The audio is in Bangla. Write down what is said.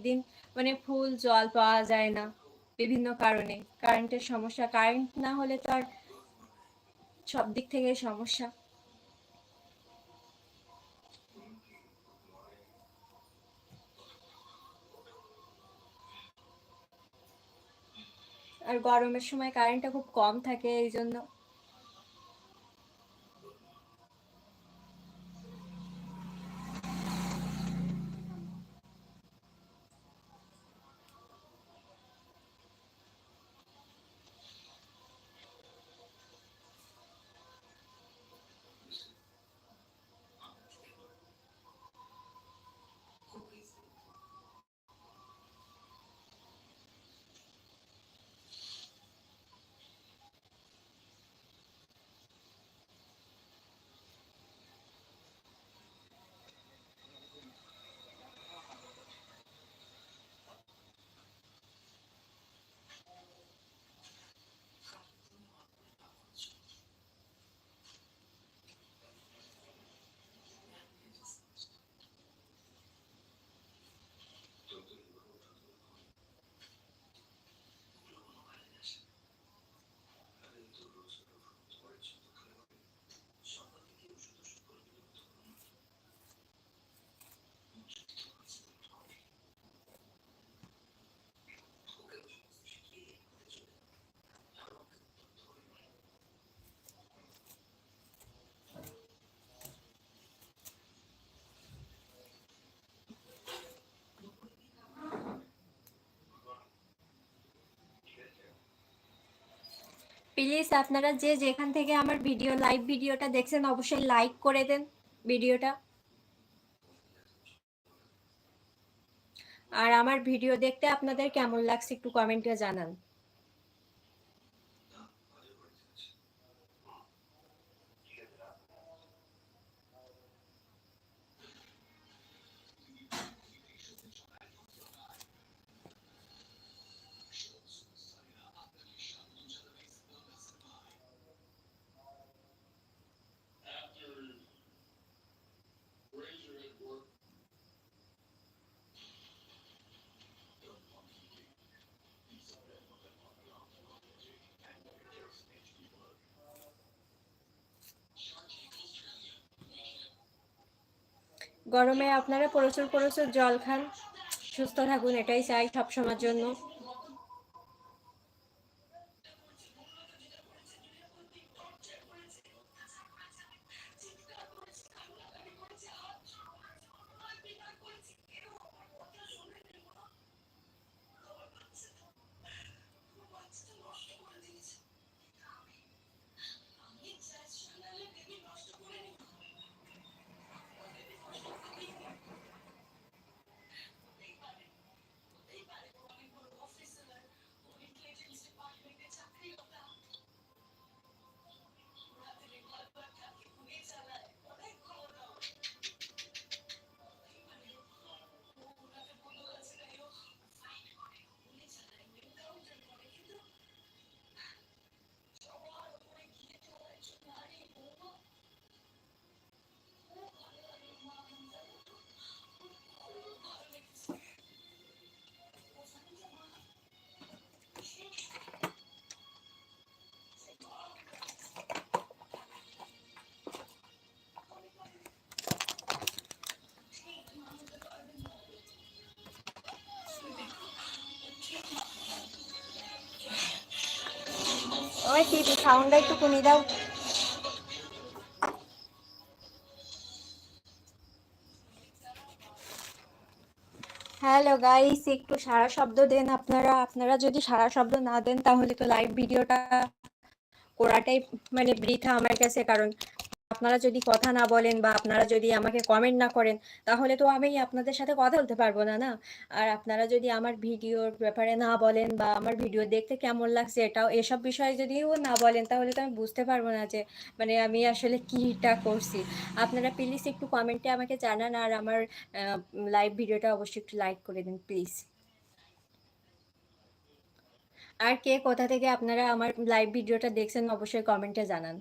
কয়েকদিন মানে ফুল, জল পাওয়া যায় না বিভিন্ন কারণে। কারেন্টের সমস্যা, কারেন্ট না হলে তো আর সব দিক থেকে সমস্যা। আর গরমের সময় কারেন্টটা খুব কম থাকে এই জন্য প্লিজ আপনারা যে যেখান থেকে আমার ভিডিও লাইভ ভিডিওটা দেখছেন, অবশ্যই লাইক করে দেন ভিডিওটা আর আমার ভিডিও দেখতে আপনাদের কেমন লাগছে একটু কমেন্টে জানান। গরমে আপনারা প্রচুর প্রচুর জল খান সুস্থ থাকুন এটাই চাই সবসময়ের জন্য। ওই টিভি সাউন্ডটা একটু কমিয়ে দাও। হ্যালো গাইস একটু সারা শব্দ দেন আপনারা। আপনারা যদি সারা শব্দ না দেন, তাহলে তো লাইভ ভিডিওটা করাটাই মানে বৃথা আমার কাছে, কারণ আপনারা যদি কথা না বলেন বা আপনারা যদি আমাকে কমেন্ট না করেন, তাহলে তো আমি আপনাদের সাথে কথা বলতে পারব না না? আর আপনারা যদি আমার ভিডিওর ব্যাপারে না বলেন বা আমার ভিডিও দেখতে কেমন লাগছে, এটাও এসব বিষয়ে যদিও না বলেন, তাহলে তো আমি বুঝতে পারব না যে মানে আমি আসলে কীটা করছি। আপনারা প্লিজ একটু কমেন্টে আমাকে জানান, আর আমার লাইভ ভিডিওটা অবশ্যই একটু লাইক করে দিন প্লিজ আর কে কোথা থেকে আপনারা আমার লাইভ ভিডিওটা দেখছেন, অবশ্যই কমেন্টে জানান।